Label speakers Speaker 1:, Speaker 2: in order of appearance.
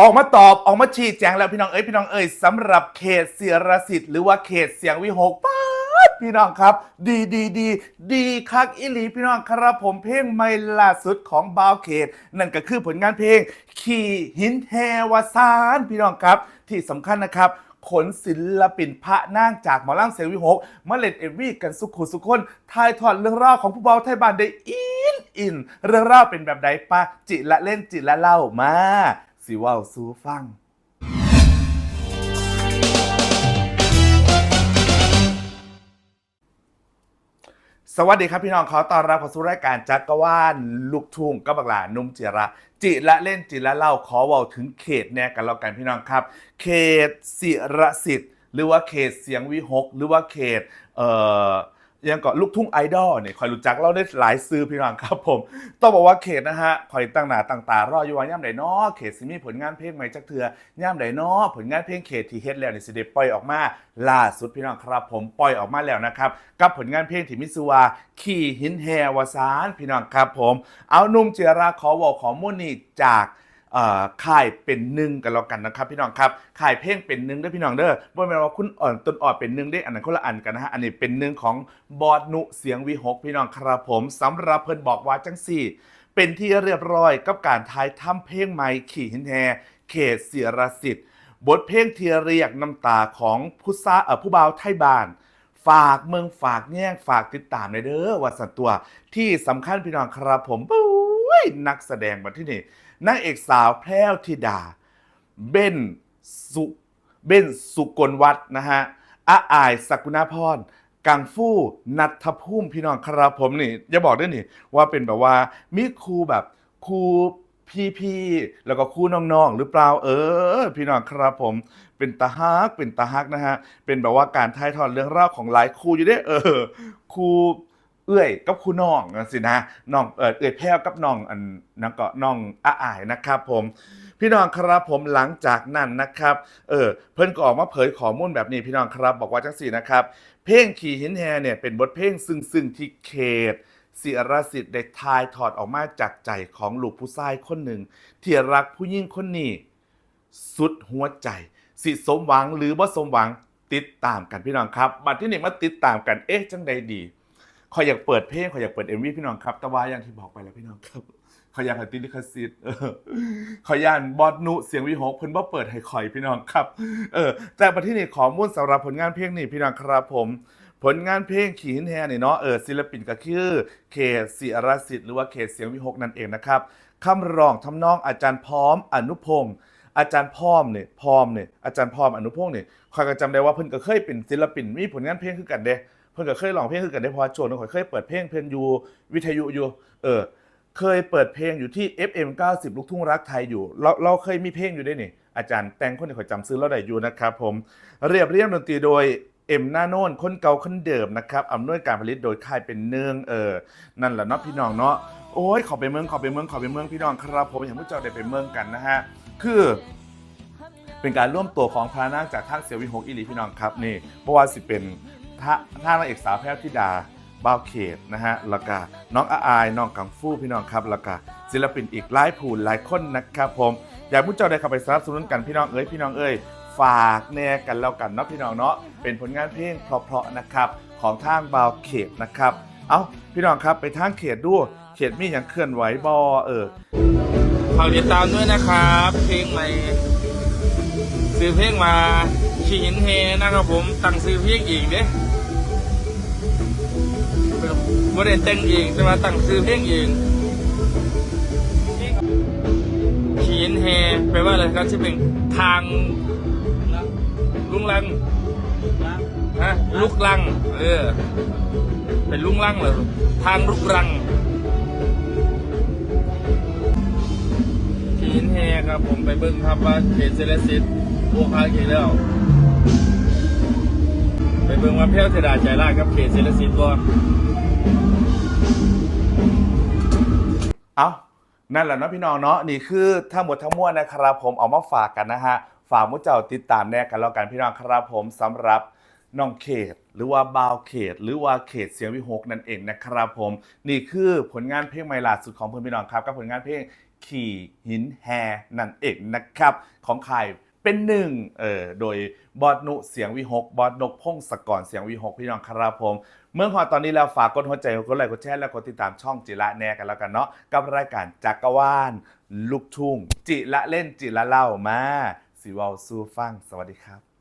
Speaker 1: ออกมาตอบออกมาชี้แจงแล้วพี่น้องเอ้ยพี่น้องเอ้ยสำหรับเขตเสียรสิทธิ์หรือว่าเขตเสียงวิหกป๊าดพี่น้องครับ ดีดีดีดีคักอิลีพี่น้องครับผมเพลงไม่ล่าสุดของบาวเขต นั่นก็คือผลงานเพลง ขี่หินแฮวาซานพี่น้องครับ ที่สำคัญนะครับ ขนศิลปินพระนางจากหมอล่างเสียงวิหกมาเล่นเอวีกันสุขุสุขคนทายทอดเรื่องราวของผู้เบาไทยบ้านได้อินอินเรื่องราวเป็นแบบใดปะจิละเล่นจิละเล่ามา สิว่าสู้ฟัง สวัสดีครับพี่น้องขอต้อนรับเข้าสู่รายการจักรวาลลูกทุ่งกับบักหลานุ่มจิระ จิละเล่นจิละเล่าขอเว้าถึงเขตแน่กันแล้วกันพี่น้องครับ เขตศิรสิทธิ์ หรือว่าเขตเสียงวิหก หรือว่าเขตเอ่อ ยังก็ลูกทุ่งไอดอลเนี่ยคอยรู้จักเราได้หลายซื้อพี่น้องครับผม ต้องบอกว่าเขตนะฮะคอยตั้งหนาตั้งตารออยู่ว่าย่ำใดน้อเขตสิมีผลงานเพลงใหม่จักเถือย่ำใดน้อผลงานเพลงเขตที่เฮ็ดแล้วนี่สิได้ปล่อยออกมาล่าสุดพี่น้องครับ ผมปล่อยออกมาแล้วนะครับกับผลงานเพลงที่มิซูวาขี่หินแฮวาซานพี่น้องครับผม เอานุ่มเจราขอบอขอมุ่นนี่จาก ค่ายเป็นหนึ่งกันแล้วกันนะครับพี่น้องครับค่ายเพลงเป็นหนึ่งเด้พี่น้องเด้อบ่แม่นว่าคุณอ่อนต้นอ่อนเป็นหนึ่งได้อันนั้นคนละอันกันนะฮะอันนี้เป็นหนึ่งของบอดนุเสียงวิหกพี่น้องครับผมสำหรับเพิ่นบอกว่าจังสี่ เป็นที่เรียบร้อยกับการทายทำเพลงใหม่ขี่หินแฮเขตเสียรสิทธิ์บทเพลงเทียเรียกน้ำตาของผู้ซาเอ่อผู้บ่าวไทยบ้าน ฝากเมืองฝากแง่งฝากติดตามในเด้อวัดสันตัว ที่สำคัญพี่น้องครับผมปุ้ย นักแสดงมาที่นี่นางเอกสาวแพรวธิดา เบนสุเบนสุกลวัฒนะฮะอาอายสกุณาพรกังฟู่นัทภูมิพี่น้องครับผมนี่อย่าบอกด้วยนี่ว่าเป็นแบบว่ามีครูแบบครูพี่ๆแล้วก็ครูน้องๆ หรือเปล่าเออ พี่น้องครับผม เป็นตาฮักเป็นตาฮักนะฮะ เป็นแบบว่าการถ่ายทอดเรื่องราวของหลายครูอยู่ด้วยเออครู เอื้อยกับครูน้องสินะน้องเออเอื้อยแพ้วกับน้องอันนั่นก็น้องอาอายนะครับผมพี่น้องครับผมหลังจากนั้นนะครับเออเพิ่นก็ออกมาเผยข้อมูลแบบนี้พี่น้องครับบอกว่าจังสี่นะครับ เพลงขี่หินแฮเนี่ยเป็นบทเพลงซึ่งซึ่งที่เขตศิรสิทธิ์ได้ทายถอดออกมาจากใจของลูกผู้ชายคนหนึ่งที่รักผู้หญิงคนนี้สุดหัวใจ สิสมหวังหรือบ่สมหวังติดตามกันพี่น้องครับบัดที่หนี่งมาติดตามกันเอ๊ะจังใดดี ขอยอยากเปิดเพลงขอยอยากเปิดเอ็มวีพี่น้องครับ แต่ว่าอย่างที่บอกไปแล้วพี่น้องครับขอยอยากให้ติดลิขสิทธิ์เออขอยย่านบอดนุเสียงวิหกเพิ่นบ่เปิดให้ข่อยพี่น้องครับ เออแต่บัดที่นี่ขอมุ่นสำหรับผลงานเพลงนี่พี่น้องครับผม ผลงานเพลงขีหินแฮนี่เนาะเออศิลปินก็คือเขตศิรสิทธิ์หรือว่าเขตเสียงวิหกนั่นเองนะครับคำร้องทำนองอาจารย์พร้อมอนุพงศ์อาจารย์พร้อมเนี่ยพร้อมเนี่ยอาจารย์พร้อมอนุพงศ์เนี่ยคอยก็จำได้ว่าเพิ่นก็เคยเป็นศิลปินมีผลงานเพลงคือกันเด้ เพิ่นก็เคยร้องเพลงคือกันเด้พราะว่าโจนข่อยเคยเปิดเพลงเพลงอยู่วิทยุอยู่ เออ เคยเปิดเพลงอยู่ที่ FM 90 ลูกทุ่งรักไทยอยู่ เราเราเคยมีเพลงอยู่ด้วยนี่ อาจารย์แต่งคนที่ข่อยจำซื้อเราได้อยู่นะครับผม เรียบเรียงดนตรีโดยเอ็มหน้าโน่นคนเก่าคนเดิมนะครับอำนวยการผลิตโดยค่ายเป็นเนืองเออ นั่นแหละเนาะพี่น้องเนาะ โอ้ยขอไปเมืองขอไปเมืองขอไปเมืองพี่น้องครับผมอย่ากให้พวกเจ้าได้ไปเมืองกันนะฮะ คือ เป็นการร่วมตัวของพระนางจากทางเสียวิหกอิลีพี่น้องครับนี่เพราะว่าสิเป็น ท่าท่านางเอกสาวแพทย์ธิดาบ้าวเขตนะฮะแล้วก็น้องอาอายน้องกังฟูพี่น้องครับแล้วก็ศิลปินอีกหลายผู้หลายคนนะครับผมอยากให้ผู้เจ้าได้เข้าไปสนับสนุนกันพี่น้องเอ้ยพี่น้องเอ้ยฝากแน่กันแล้วกันเนาะพี่น้องเนาะเป็นผลงานเพลงเพราะๆนะครับของทางบาวเขตนะครับ เอาพี่น้องครับไปทางเขตดูเขตมีอย่างเคลื่อนไหวบอเออ
Speaker 2: ฝากติดตามด้วยนะครับ เพลงใหม่ซื้อเพลงมาชีหินเฮนะครับผมตั้งซื้อเพลงเองเด้ บ่ได้แต่งเองแต่ว่าตั้งซื้อเพลงเองชีนเฮแปลว่าอะไรครับชื่อเพลงทางลุงลังฮะลุกลัง เออ เป็นลุงลังเหรอทางลุกรังขีนแฮครับผมไปเบิ่งครับว่าเขตเซเลสิตโอคาเขตแล้ว บิ่งว่าเพลเทดาใจร้ายครับเขตเซเลสิตบ่
Speaker 1: เอานั่นแหละเนาะพี่น้องเนาะนี่คือทั้งหมดทั้งมวลนะครับผมเอามาฝากกันนะฮะฝากมุเจ้าติดตามแน่กันแล้วกันพี่น้องครับผมสำหรับน้องเขต หรือว่าบาวเขต หรือว่าเขตเสียงวิหกนั่นเองนะครับผม นี่คือผลงานเพลงใหม่ล่าสุดของเพื่อนพี่น้องครับกับผลงานเพลงขี่หินแฮนั่นเองนะครับ ของใคร เป็นหนึ่งเออโดยบอสนุเสียงวิหกบอสนกพงศกรเสียงวิหกพี่น้องครับผม เมื่อพอตอนนี้แล้วฝากกดหัวใจกดไลค์กดแชร์และกดติดตามช่องจิระแน่กันแล้วกันเนาะกับรายการจักรวาลลูกทุ่งจิระเล่นจิระเล่ามาสิวาสู้ฟังสวัสดีครับ